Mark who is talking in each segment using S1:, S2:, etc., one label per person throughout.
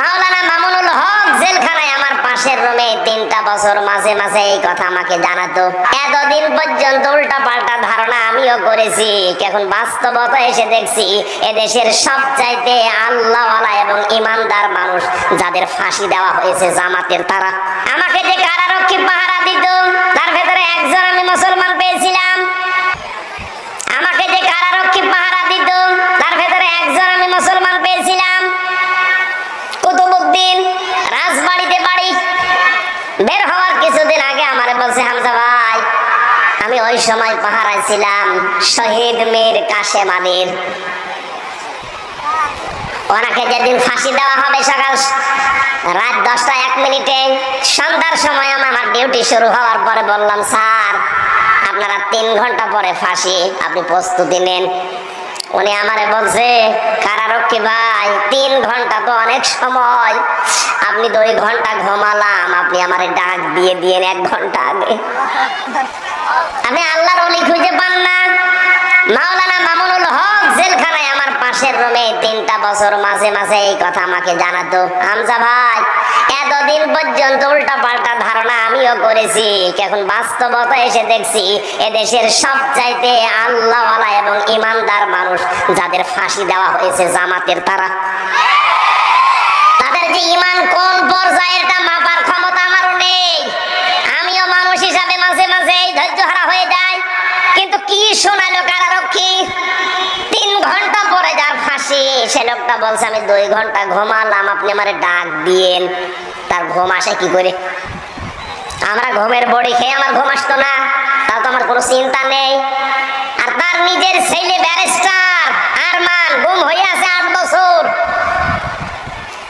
S1: মাওলানা মামুনুল হক জেলখানায় আমার পাশের রুমে তিনটা বছর মাঝে মাঝে এই কথা আমাকে জানাতো। এতদিন পর্যন্ত উল্টা পাল্টা ধারণা আমিও করেছি। এখন বাস্তবতা এসে দেখছি, এদেশের সবচাইতে আল্লাহওয়ালা এবং ইমানদার মানুষ যাদের ফাঁসি দেওয়া হয়েছে জামাতের তারা। আমাকে যে কারারক্ষী পাহারা দিত, তার ভেতরে একজন আমি মুসলমান পেয়েছিলাম। ওই সময় পাহারায় ছিলাম শহীদ মীর কাশেম আলীর। ওনাকে যেদিন ফাঁসি দেওয়া হবে সকাল রাত দশটা এক মিনিটে, সন্ধ্যার সময় আমি আমার ডিউটি শুরু হওয়ার পরে বললাম, স্যার, আপনারা তিন ঘণ্টা পরে ফাঁসি, আপনি প্রস্তুতি নেন। উনি আমারে বলছে, কারারক্ষী ভাই, তিন ঘণ্টা তো অনেক সময়। আপনি দুই ঘণ্টা ঘুমালাম, আপনি আমারে ডাক দিয়ে দিয়ে এক ঘণ্টা আগে। আমি আল্লাহর অলি খুঁজে পান না। মাওলানা মামুনুল হক জেলখানায় আমার পাশের রুমে তিনটা বছর মাঝে মাঝে এই কথা আমাকে জানাতো। হামজা ভাই, এতদিন পর্যন্ত উল্টা পাল্টা ধারণা আমিও করেছি, এখন বাস্তবতা এসে দেখছি, এদেশের সবচাইতে আল্লাহওয়ালা এবং ইমানদার মানুষ যাদের ফাঁসি দেওয়া হয়েছে জামাতের তারা। তাদের যে ইমান কোন পর্যায়ের তা মাপার ক্ষমতা আমারও নেই আমিও মানুষ হিসাবে মাঝে মাঝে এই ধৈর্য হারা হয়ে যায়। কিন্তু কি শোনালো কারারক্ষী তিন ঘণ্টা পরে যার ফাঁসি, সে লোকটা বলছে, আমি দুই ঘণ্টা ঘুমালাম, আপনি আমারে ডাক দিয়েন। তার ঘুম আসে কি করে? আমরা ঘুমের বড়ি খেয়ে আমার ঘুম আসতো না। তাও তো আমার কোনো চিন্তা নেই। আর তার নিজের ছেলে ব্যারিস্টার আরমান, গুম হয়ে আছে আট বছর।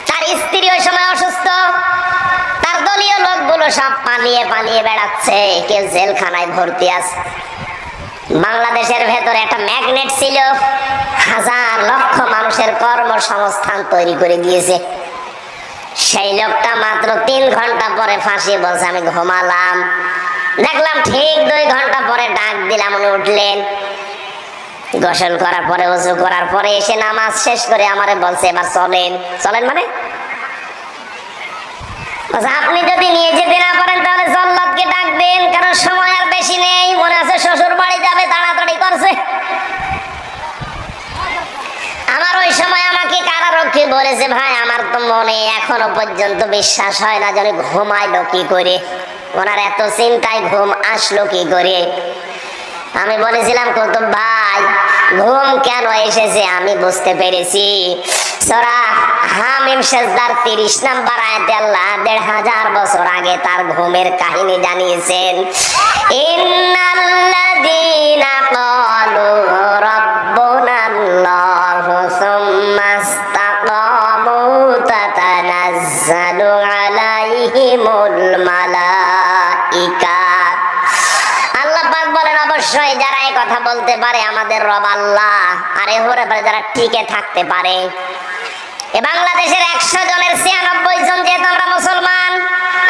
S1: তার স্ত্রী ওই সময় অসুস্থ লোকগুলো সব পালিয়ে পালিয়ে বেড়াচ্ছে। কেউ জেলখানায় ভর্তি আছে। বাংলাদেশের ভেতরে একটা ম্যাগনেট ছিল। হাজার লক্ষ মানুষের কর্মসংস্থান তৈরি করে দিয়েছে। সেই লোকটা মাত্র তিন ঘণ্টা পরে ফাঁসি বলছে, আমি ঘুমালাম। দেখলাম ঠিক দুই ঘণ্টা পরে ডাক দিলাম, উনি উঠলেন। গোসল করার পরে উজু করার পরে এসে নামাজ শেষ করে আমারে বলছে, এবার চলেন। চলেন মানে? আপনি যদি নিয়ে যেতে না পারেন, তাহলে জল্লাদকে ডাক দেন কারণ সময় আর বেশি নেই। মনে আছে শ্বশুর বাড়ি যাবে, তাড়াতাড়ি করছে। আমার ওই সময় আমাকে কারারক্ষী বলেছে, ভাই, আমার তো মনে এখনও পর্যন্ত বিশ্বাস হয় না যেন কি করে। ওনার এত চিন্তায় ঘুম আসলো কি করে? আমি বলেছিলাম কুতুব ভাই, ঘুম কেন এসেছে? আমি বুঝতে পেরেছি। সরা হামিম সেজদার তিরিশ নাম্বার হাজার বছর আগে তার ঘুমের কাহিনী জানিয়েছেন। আল্লাহ বলেন, অবশ্যই যারা এই কথা বলতে পারে আমাদের রব আল্লাহ, আর হরে পারে যারা টিকে থাকতে পারে। বাংলাদেশের একশো জনের ছিয়ানব্বই জন যেহেতু আমরা মুসলমান,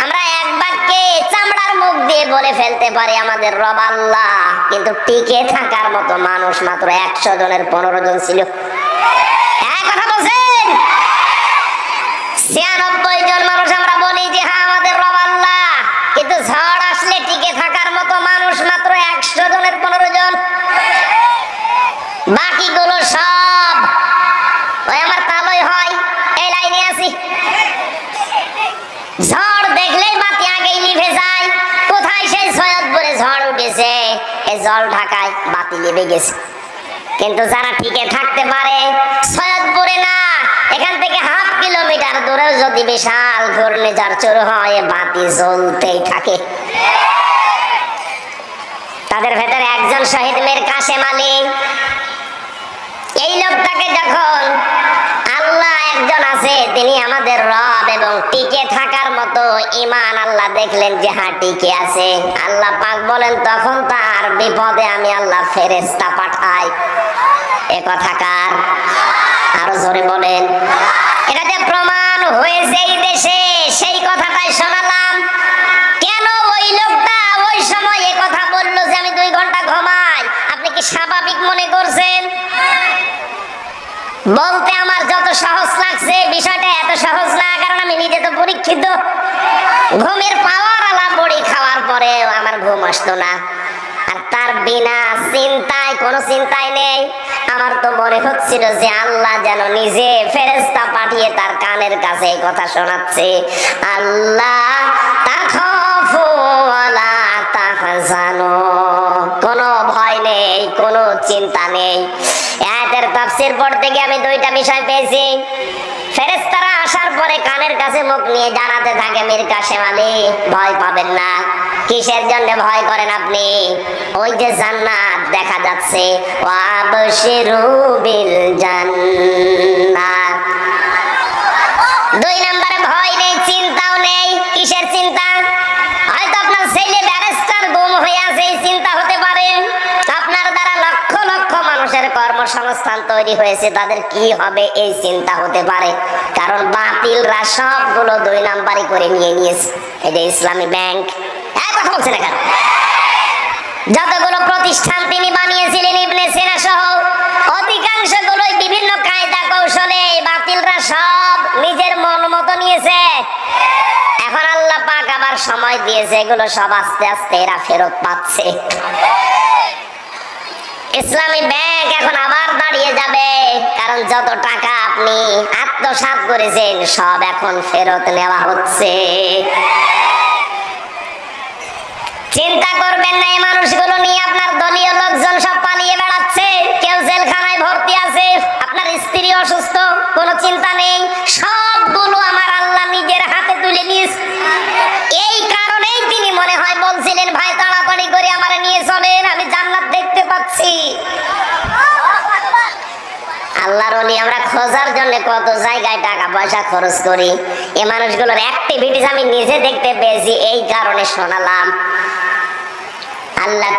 S1: আমরা এক বাক্যে চামড়ার মুখ দিয়ে বলে ফেলতে পারি আমাদের রব আল্লাহ। কিন্তু টিকে থাকার মতো মানুষ মাত্র একশো জনের পনেরো জন ছিল। জল ঢাকায় বাতি নিভে গেছে। কিন্তু যারা টিকে থাকতে পারে, সৈয়দপুরে না, এখান থেকে হাফ কিলোমিটার দূরেও যদি বিশাল ঘূর্ণিঝড় শুরু হয়, বাতি জ্বলতেই থাকে। তাদের ভেতরে একজন শহীদ মেয়ের কাশেম আলী। এই লোকটাকে যখন আছে, তিনি আমাদের রব এবং টিকে থাকার মতো ইমান আল্লাহ দেখলেন যে হ্যাঁ টিকে আছে। আল্লাহ পাক বলেন, তখন তার বিপদে আমি আল্লাহ ফেরেস্তা পাঠাই। এ কথাকার আরও জোরে বলেন। এটা যে প্রমাণ হয়েছে এই দেশে, সেই কথাটাই শোনালাম। কেন ওই লোকটা ওই সময় এ কথা বলল যে আমি দুই ঘণ্টা ঘুমাই? আপনি কি স্বাভাবিক মনে করছেন? বলতে আমার যত সহজ লাগছে, বিষয়টা এত সহজ না, কারণ আমি নিজে তো পরীক্ষিত। ঘুমের পাওয়ার আলা বড়ি খাওয়ার পরে আমার ঘুম আসতো না। আর তার বিনা চিন্তায়, কোনো চিন্তায় নেই। আমার তো মনে হচ্ছিল যে আল্লাহ যেন নিজে ফেরেস্তা পাঠিয়ে তার কানের কাছে এই কথা শোনাচ্ছে। আল্লাহ কোনো ভয় নেই, কোনো চিন্তা নেই। আয়াতের তাফসির পড়তে গিয়ে আমি দুইটা বিষয় পেয়েছি। ফেরেস্তারা আসার পরে কানের কাছে মুখ নিয়ে জানাতে থাকে মীর কাশেম আলী ভয় পাবেন না। কিসের জন্য ভয় করেন আপনি? ওই যে জান্নাত দেখা যাচ্ছে। বিল জান্নাত। দুই নম্বরে কর্মসংস্থান তৈরি হয়েছে, তাদের কি হবে এই চিন্তা হতে পারে? কারণ বাতিলরা সবগুলো দুই নাম্বারই করে নিয়ে নিয়েছে। যে ইসলামী ব্যাংক। এক কথা বলছে না কেন? যতগুলো প্রতিষ্ঠান তিনি বানিয়েছিলেন ইবনে সিনা সহ অধিকাংশ গুলোই বিভিন্ন কায়দা কৌশলে বাতিলরা সব নিজের মন মতো নিয়েছে। এখন আল্লাহ পাক আবার সময় দিয়েছে, এগুলো সব আস্তে আস্তে এরা ফেরত পাচ্ছে। ইসলামী ব্যাংক এখন আবার দাঁড়িয়ে যাবে। কারণ যত টাকা আপনি আত্মসাত করেছেন, সব এখন ফেরত নেওয়া হচ্ছে। চিন্তা করবেন না, এই মানুষগুলো নিয়ে আপনার দলীয় লোকজন সব পালিয়ে বেড়াচ্ছে। কেউ জেলখানায় ভর্তি আছে, আপনার স্ত্রী অসুস্থ, কোনো চিন্তা নেই সবগুলো আমার আল্লাহ নিজের হাতে তুলে নিয়েছে এই কারণেই তিনি মনে হয় বলছিলেন ভাই তাড়াতাড়ি করে আমার নিয়ে চলেন আমি জান্নাত দেখতে পাচ্ছি আল্লাহর অলি আমরা খোঁজার জন্য কত জায়গায় টাকা পয়সা খরচ করি? এই মানুষগুলোর অ্যাক্টিভিটিস আমি নিজে দেখতে পেয়েছি, এই কারণে শোনালাম। আল্লাহ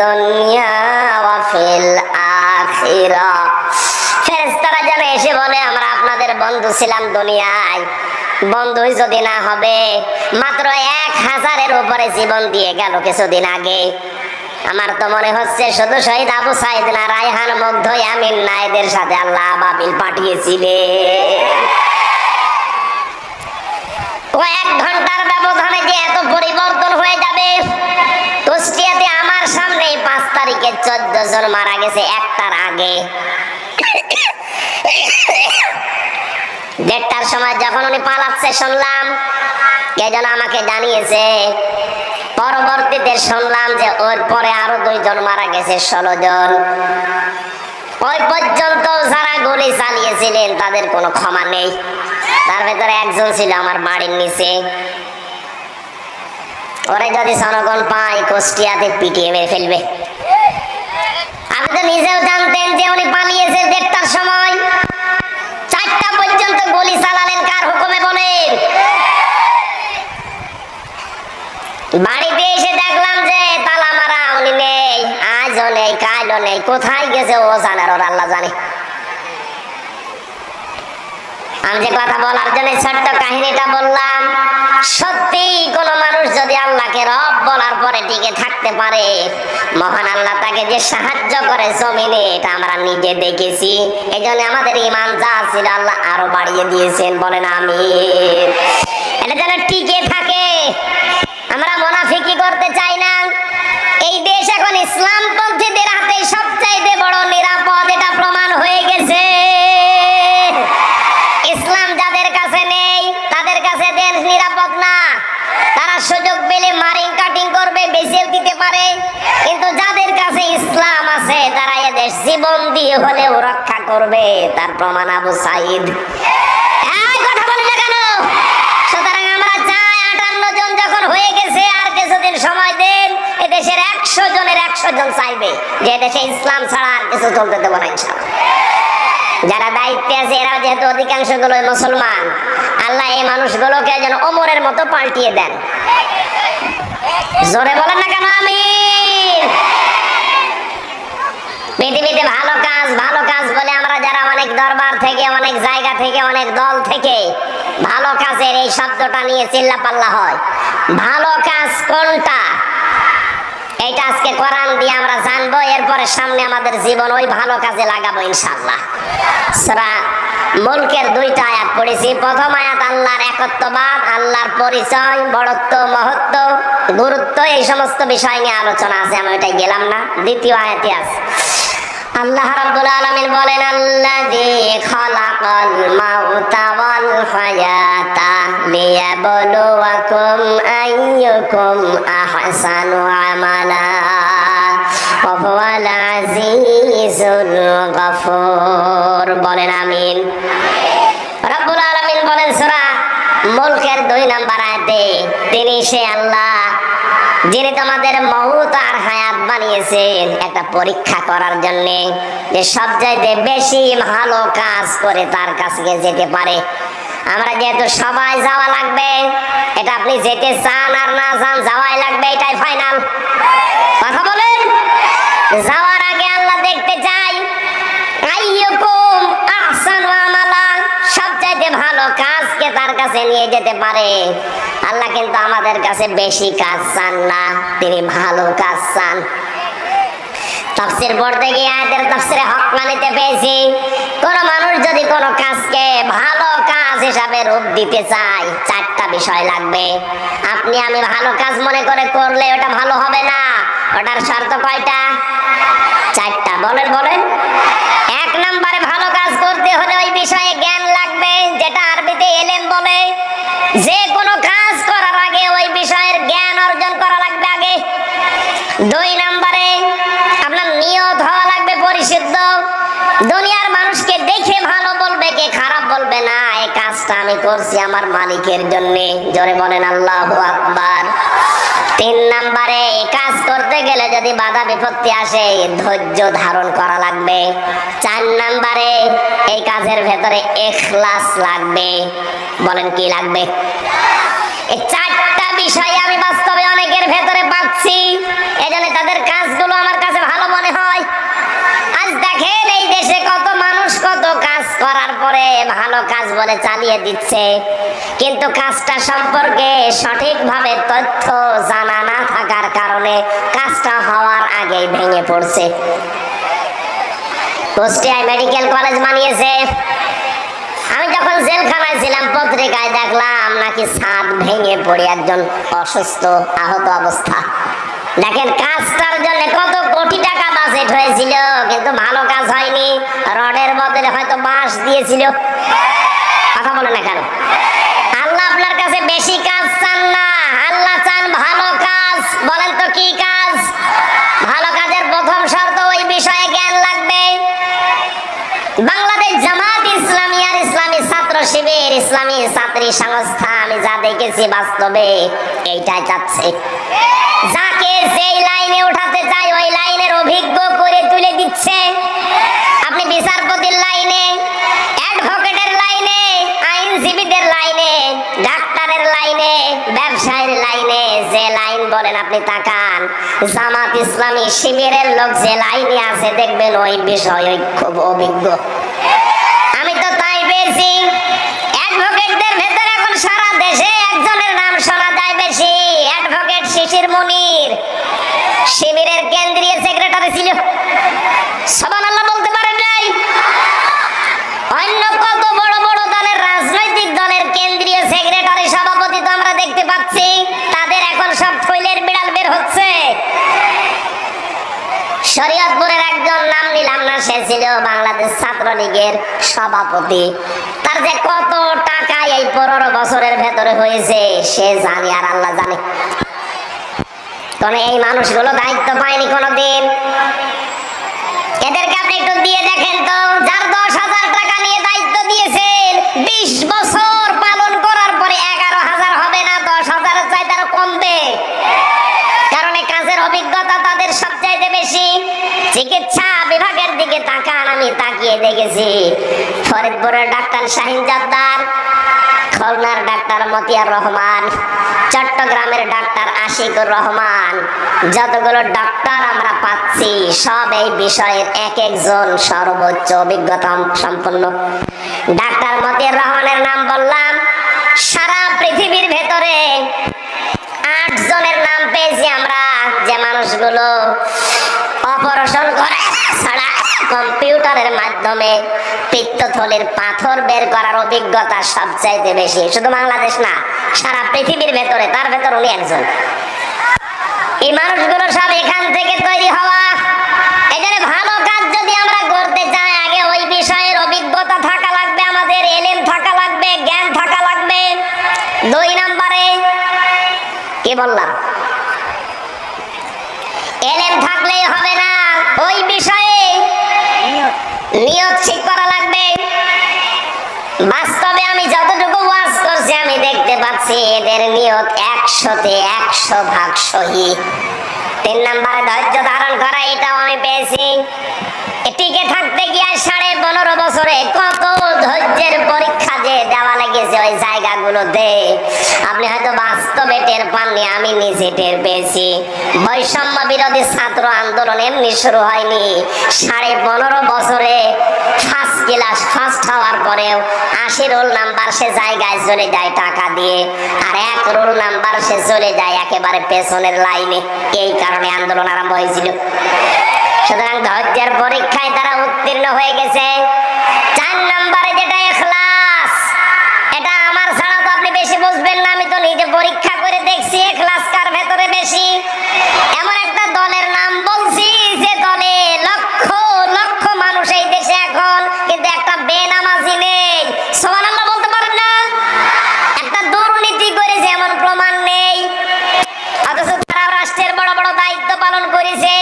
S1: দুনিয়া এসে বলে, আমরা আপনাদের বন্ধু ছিলাম দুনিয়ায়। বন্ধুই যদি না হবে, মাত্র এক হাজারের উপরে জীবন দিয়ে গেল কিছুদিন আগে। আমার তো মনে হচ্ছে শুধু শহীদ আবু সাইদ না, রায়হান, মুগ্ধ আমিন না এদের সাথে আল্লাহ বাবিল পাঠিয়েছিলে। কয়েক ঘণ্টার ব্যবধানে যে এত পরিবর্তন হয়ে যাবে, কুষ্টিয়াতে আমার সামনে পাঁচ তারিখে চোদ্দ জন মারা গেছে একটার আগে। দেড়টার সময় যখন উনি পালাচ্ছে শুনলাম, কে যেন আমাকে জানিয়েছে। পরবর্তীতে শুনলাম যে ওর পরে আরও দুইজন মারা গেছে, ষোলো জন। ওই পর্যন্ত যারা গুলি চালিয়েছিলেন, তাদের কোনো ক্ষমা নেই। তার ভেতরে একজন ছিল আমার বাড়ির নিচে। ওরে যদি জনগণ পায়, কুষ্টিয়াতে পিটিয়ে মেরে ফেলবে। আপনি তো নিজেও জানতেন যে উনি পালিয়েছে দেড়টার সময়। গুলি চালালেন কার হুকুমে বলেন বাড়িতে এসে দেখলাম যে তালা মারা উনি নেই, আজও নেই, কালও নেই, কোথায় গেছে ও জানার ওর আল্লাহ জানে। আমি যে কথা বলার জন্য ছোট্ট কাহিনীটা বললাম, সত্যি আল্লাহকে রব বলার পরে টিকে থাকতে পারে। মহান আল্লাহ তাকে যে সাহায্য করে জমিনে, এটা আমরা নিজে দেখেছি। এই জন্য আমাদের ইমান যা ছিল আল্লাহ আরও বাড়িয়ে দিয়েছেন, বলেন আমি এটা যেন টিকে থাকে। আমরা মোনাফিকি করতে চাই না। এই দেশ এখন ইসলামপন্থীদের হাতে সবচাইতে বড় নিরাপদ, এটা প্রমাণ হয়ে গেছে। আছে তারা এদেশ জীবন দিয়ে হলেও রক্ষা করবে, তার প্রমাণ আবু সাইদ। দেশে যারা দায়িত্বে আছে, এরা যেহেতু অধিকাংশ মুসলমান। আল্লাহ এই মানুষগুলোকে যেন ওমরের মতো পাল্টিয়ে দেন। জোরে বলেন না কেন আমি? পৃথিবীতে ভালো কাজ ভালো কাজ বলে আমরা যারা অনেক দরবার থেকে, অনেক জায়গা থেকে, অনেক দল থেকে ভালো কাজের এই শব্দটা নিয়ে চিল্লা পাল্লা হয়। ভালো কাজ কোনটা? এইটা আজকে কোরআন দিয়ে আমরা জানব, এরপরে সামনে আমাদের জীবন ওই ভালো কাজে লাগাবো ইনশাল্লাহ সূরা মুলকের দুইটা আয়াত পড়েছি। প্রথম আয়াত, আল্লাহর একত্ববাদ, আল্লাহর পরিচয়, বড়ত্ব, মহত্ব, গুরুত্ব, এই সমস্ত বিষয় নিয়ে আলোচনা আছে, আমি ওইটাই গেলাম না। দ্বিতীয় আয়াতে আছে। আল্লাহ রাব্বুল আলামিন বলেন, আল্লাযী খালাকাল মাউতা ওয়াল হায়াতা লিয়াবলুয়াকুম আইয়ুকুম আহসানু আমালা ওয়া হুয়াল আজিজুল গফুর। বলেন, আমিন। রব্বুল আলামিন বলেন, সূরা মুলকের দুই নাম্বার আয়াতে তিনি সে আল্লাহ যিনি তোমাদের মৌত আর হায়াত বানিয়েছেন, একটা পরীক্ষা করার জন্য যে সব চাইতে বেশি ভালো কাজ করে তার কাছে যেতে পারে। আমরা যেহেতু সবাই যাওয়া লাগবে, এটা আপনি যেতে চান আর না চান, যাওয়াই লাগবে, এটাই ফাইনাল কথা বলেন? যাওয়ার কাজকে তার কাছে নিয়ে যেতে পারে। আল্লাহ কিন্তু আমাদের কাছে বেশি কাজ চান না, তিনি ভালো কাজ চান। তাফসির পড়তে গিয়ে আয়াতের তাফসিরে হক মানিতে পেয়েছি। কোন মানুষ যদি কোন কাজকে ভালো কাজ হিসাবে রূপ দিতে চায়, চারটা বিষয় লাগবে। আপনি আমি ভালো কাজ মনে করে করলে ওটা ভালো হবে না, ওটার শর্ত কয়টা? চারটা। বলেন বলেন। এক নম্বরে ভালো কাজ করতে হলে ওই বিষয়ে জ্ঞান যে কোনো কাজ করার আগে ওই বিষয়ের জ্ঞান অর্জন করা লাগবে আগে। দুই নম্বরে, আপনার নিয়ত হওয়া লাগবে পরিশুদ্ধ। দুনিয়ার মানুষকে দেখে ভালো বলবে, কে খারাপ বলবে না। এই কাজটা আমি করছি আমার মালিকের জন্য। জোরে বলেন, আল্লাহ আকবার। তিন নম্বরে এই কাজ করতে গেলে যদি বাধা বিপত্তি আসে, ধৈর্য ধারণ করা লাগবে। চার নাম্বারে, এই কাজের ভেতরে এখলাস লাগবে। বলেন কি লাগবে? এই চারটা বিষয় আমি বাস্তবে অনেকের ভেতরে পাচ্ছি। এজন্য তাদের কাজগুলো আমার কাছে ভালো মনে হয় আজ দেখেন এই দেশে কত মানুষ কত কাজ করার পরে ভালো কাজ বলে চালিয়ে দিচ্ছে। কিন্তু কাজটা সম্পর্কে সঠিকভাবে তথ্য জানা না থাকার কারণে কাজটা হওয়ার আগেই ভেঙে পড়ছে। কুষ্টিয়ায় মেডিকেল কলেজ বানিয়েছে। আমি যখন জেলখানায় ছিলাম, পত্রিকায় দেখলাম নাকি ছাদ ভেঙে পড়ে একজন অসুস্থ আহত অবস্থা। দেখেন, কাজটার জন্য কত কোটি টাকা বাজেট হয়েছিল, কিন্তু ভালো কাজ হয়নি। রডের বদলে হয়তো বাঁশ দিয়েছিল। কথা বলে না কেন? আল্লাহ আপনার কাছে বেশি কাজ চান না। আল্লাহ চান ভালো কাজ। বলেন তো কি কাজ? ভালো কাজের প্রথম শর্ত ওই বিষয়ে জ্ঞান লাগবে। বাংলাদেশ জামাত ইসলামী আর ইসলামী ছাত্র শিবির, ইসলামী ছাত্রী সংস্থা, আমি যা দেখেছি বাস্তবে এইটাই চাচ্ছে যাকে যেই লাইনে উঠাতে চাই ওই লাইনের অভিজ্ঞ করে তুলে দিচ্ছে। আপনি বিচারপতির লাইনে, অ্যাডভোকেটের লাইনে, আইনজীবীদের লাইনে, ডাক্তারের লাইনে, ব্যবসায়ীর লাইনে, যে লাইন বলেন আপনি তাকান। জামাত ইসলামী শিবিরের লোক যে লাইনে আছে, দেখবেন ওই বিষয়ে খুব অভিজ্ঞ। আমি তো তাই পেয়েছি অ্যাডভোকেটদের ভেতরে এখন সারা দেশে একজনের নাম শোনা যায় বেশি অ্যাডভোকেট শিশির মনির শিবিরের কেন্দ্রীয় সেক্রেটারি ছিল সবান আল্লাহ বলতে পারেন নাই অন্য কত বড় বড় দলের রাজনৈতিক দলের কেন্দ্রীয় সেক্রেটারি সভাপতি তো আমরা দেখতে পাচ্ছি তাদের এখন সব থৈলের বিড়াল বের হচ্ছে শরীয়তপুরের একজন নাম নিলাম না সে ছিল বাংলাদেশ ছাত্রলীগের সভাপতি। তার যে কত টাকা এই পনেরো বছরের ভেতরে হয়েছে, সে জানে আর আল্লাহ জানে। কোন এই মানুষগুলো দায়িত্ব পায়নি কোনোদিন। এদেরকে আপনি একটু দিয়ে দেখেন তো, যার দশ হাজার টাকা নিয়ে দায়িত্ব দিয়েছেন, বিশ বছর পালন করার পরে এগারো হাজার হবে না, দশ হাজারের চাইতে আরও কমবে। কারণ কাজের অভিজ্ঞতা তাদের সবচাইতে বেশি। চিকিৎসা দিকে তাকান আমি তাকিয়ে দেখেছি। ফরিদপুরের ডাক্তার শাহিন জব্দার খুলনার ডাক্তার মতিয়ার রহমান, চট্টগ্রামের ডাক্তার আশিকুর রহমান। যতগুলো ডাক্তার আমরা পাচ্ছি, সব এই বিষয়ের এক একজন সর্বোচ্চ অভিজ্ঞতা সম্পন্ন। ডাক্তার মতিয়ার রহমানের নাম বললাম, সারা পৃথিবীর ভেতরে আট জনের নাম পেয়েছি আমরা। যে মানুষ মানুষগুলো অপারেশন করে কম্পিউটারের মাধ্যমে পিত্তথলির পাথর বের করার অভিজ্ঞতা সবচাইতে বেশি। শুধু বাংলাদেশ না, সারা পৃথিবীর ভেতরে, তার ভেতর উনি একজন। এই মানুষগুলো সব এখান থেকে তৈরি হওয়া। ভালো কাজ যদি আমরা করতে চাই, আগে ওই বিষয়ের অভিজ্ঞতা থাকা লাগবে, আমাদের থাকা লাগবে, জ্ঞান থাকা লাগবে। দুই নম্বরে, কি বললাম? এলেম থাকলেই হবে না। ওই বিষয়ে নিয়ত ঠিক করা লাগবে। বাস্তবে আমি যতটুকু ওয়াজ করছি, আমি দেখতে পাচ্ছি এদের নিয়ত একশোতে একশো ভাগ সহি। তিন নম্বরে ধৈর্য ধারণ করা, এটাও আমি পেয়েছি। টিকে থাকতে গিয়ে সাড়ে পনেরো বছরে কত ধৈর্যের পরীক্ষা যে দেওয়া লেগেছে ওই জায়গাগুলোতে, আপনি হয়তো বাস্তবে টের পাননি, আমি নিজে টের পেয়েছি। বৈষম্য বিরোধী ছাত্র আন্দোলন এমনি শুরু হয়নি। সাড়ে পনেরো বছরে ফার্স্ট ক্লাস ফার্স্ট হওয়ার পরেও আশি রোল নাম্বার সে জায়গায় চলে যায় টাকা দিয়ে, আর এক রোল নাম্বার সে চলে যায় একেবারে পেছনের লাইনে এই কারণে আন্দোলন আরম্ভ হয়েছিল। সুতরাং ধৈর্যের পরীক্ষায় তারা উত্তীর্ণ হয়ে গেছে। চার নম্বরে পরীক্ষা করে দেখছি এখলাস কার ভেতরে বেশি। এমন একটা দলের নাম বলছি যে দলে লক্ষ লক্ষ মানুষ এই দেশে এখন, কিন্তু একটা বেনামাজি নেই। বলতে পারেন না? একটা দুর্নীতি করেছে, এমন প্রমাণ নেই। অথচ তারা রাষ্ট্রের বড় বড় দায়িত্ব পালন করেছে।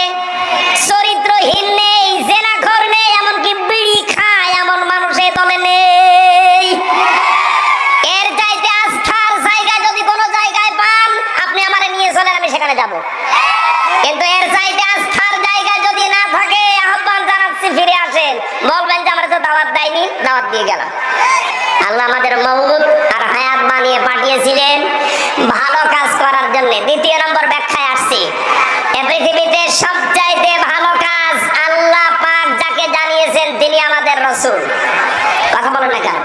S1: দিয়ে গেলাম আল্লাহ আমাদের মৌত আর হায়াত বানিয়ে পাঠিয়েছিলেন ভালো কাজ করার জন্য দ্বিতীয় নম্বর ব্যাখ্যায় আসছি এ পৃথিবীতে সবচাইতে ভালো কাজ আল্লাহ পাক যাকে জানিয়েছেন তিনি আমাদের রসুল কথা বলেন না কেন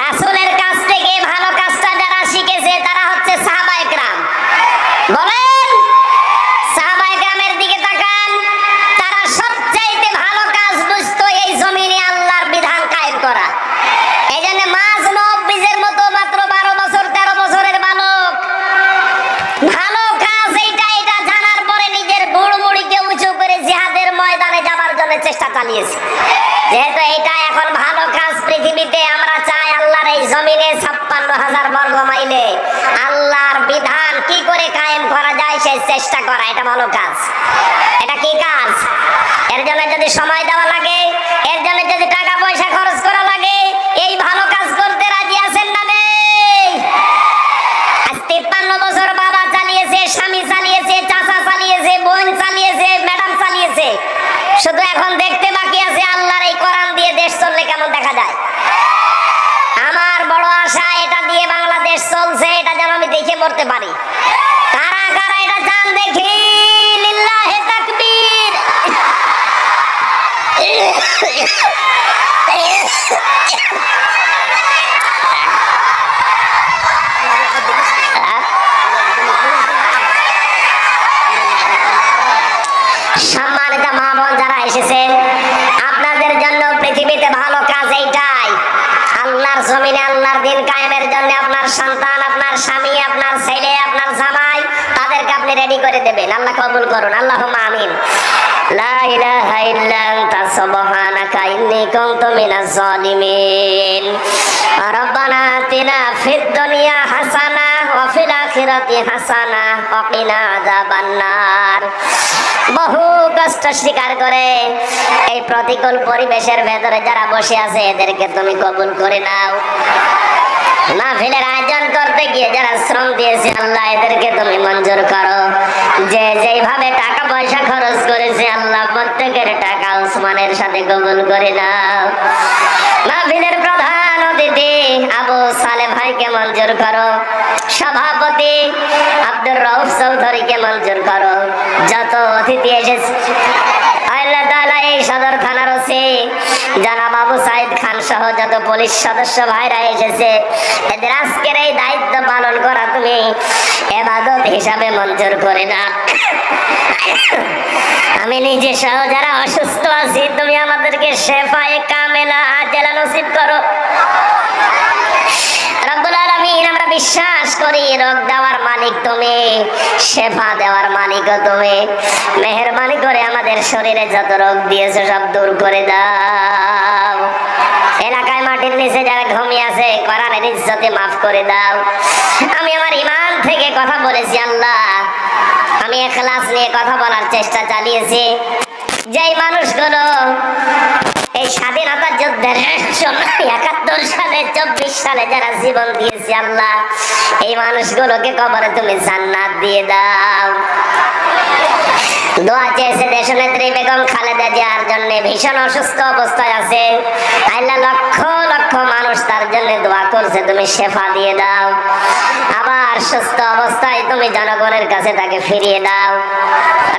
S1: রাসুলের কাছ থেকে ভালো কাজটা যারা শিখেছে তারা হচ্ছে সাহাবাইকরাম বলেন সাহাবাইকরামের দিকে তাকান তারা সবচাইতে ভালো কাজ বুঝতো এই জমিনে আল্লাহর বিধান কায়েম করা এই জন্য মাঝ নব্বিজের মতো মাত্র বারো বছর তেরো বছরের বালক ভালো কাজ এইটা এটা জানার পরে নিজের বুড় মুড়িকে উঁচু করে জিহাদের ময়দানে যাবার জন্য চেষ্টা চালিয়েছে যেহেতু এটা এখন ভালো কাজ পৃথিবীতে আমরা চাই আল্লাহর এই জমিনে ছাপ্পান্ন হাজার বর্গ মাইলে আল্লাহর বিধান কি করে কায়েম করা যায় সেই চেষ্টা করা এটা ভালো কাজ এটা কি কাজ এর জন্য যদি সময় দেওয়া লাগে এর জন্য যদি টাকা পয়সা খরচ করা লাগে এই ভালো কাজ করতে রাজি আছেন না নেই আজ তিপ্পান্ন বছর বাবা চালিয়েছে স্বামী চালিয়েছে চাচা চালিয়েছে বোন চালিয়েছে ম্যাডাম চালিয়েছে শুধু এখন দেখতে বাকি আছে আল্লাহর এই কোরআন দিয়ে দেশ চললে কেমন দেখা যায় আমার বড় আশা এটা দিয়ে বাংলাদেশ চলছে এটা যেন আমি দেখে মরতে পারি কারা কারা এটা চান দেখি লিল্লাহে তাকবীর মা বোন যারা এসেছেন আপনাদের জন্য পৃথিবীতে ভালো কাজ এইটাই। আল্লাহর জমিনে আল্লাহর দিন কায়েমের জন্য আপনার সন্তান, আপনার স্বামী, আপনার ছেলে, আপনার জামাই, তাদেরকে আপনি রেডি করে দেবেন। আল্লাহ কবুল করুন। আল্লাহ আমিন। লা ইলাহা ইল্লা আনতা, সুবহানাকা ইন্নী কুনতু মিনাজ দুনিয়া আখিরাতি হাসানা ওয়া কিনা বহু কষ্ট স্বীকার করে এই প্রতিকূল পরিবেশের ভেতরে যারা বসে আছে, এদেরকে তুমি কবুল করে নাও। মাহফিলের আয়োজন করতে গিয়ে যারা শ্রম দিয়েছে, আল্লাহ এদেরকে তুমি মঞ্জুর করো। যে যেইভাবে টাকা পয়সা খরচ করেছে, আল্লাহ প্রত্যেকের টাকা উসমানের সাথে কবুল করে নাও। মাহফিলের প্রধান অতিথি আবু সালে ভাইকে মঞ্জুর করো? সভাপতি আব্দুর রউফ চৌধুরীকে মঞ্জুর করো? যত অতিথি এসেছে। এবাদত হিসাবে করে না আমি নিজে সহ যারা অসুস্থ আছি, তুমি আমাদেরকে শেফায়ে কামেলা আজেলা নসিব করো। বিশ্বাস করি, রোগ দেওয়ার মালিক তুমি শেফা দেওয়ার মালিকও তুমি। মেহেরবানি করে আমাদের শরীরে যত রোগ দিয়েছ, সব দূর করে দাও। এলাকায় মাটির নিচে যারা ঘুমিয়ে আছে, কোরআনের ইজ্জতে মাফ করে দাও। আমি আমার ইমান থেকে কথা বলেছি, আল্লাহ। আমি এখলাস নিয়ে কথা বলার চেষ্টা চালিয়েছি। যেই মানুষগুলো এই স্বাধীনতা যুদ্ধের সময় একাত্তর সালে, চব্বিশ সালে যারা জীবন দিয়েছে আল্লাহ, এই মানুষগুলোকে কবরে তুমি জান্নাত দিয়ে দাও। দোয়া চেয়েছে বেগম খালেদা জিয়ার জন্য, ভীষণ অসুস্থ অবস্থায় আছে। আল্লাহ লক্ষ লক্ষ মানুষ তার জন্য দোয়া করছে, তুমি শেফা দিয়ে দাও। আবার সুস্থ অবস্থায় তুমি জনগণের কাছে তাকে ফিরিয়ে দাও।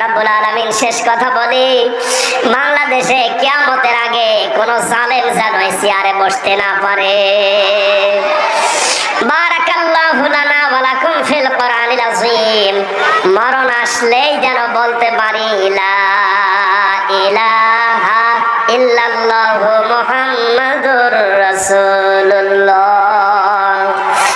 S1: রব্বুল আলামিন শেষ কথা বলি, বাংলাদেশে কিয়ামতের আগে কোন জালেম যেন চেয়ারে বসতে না পারে। মরণ আসলেই যেন বলতে পারি, লা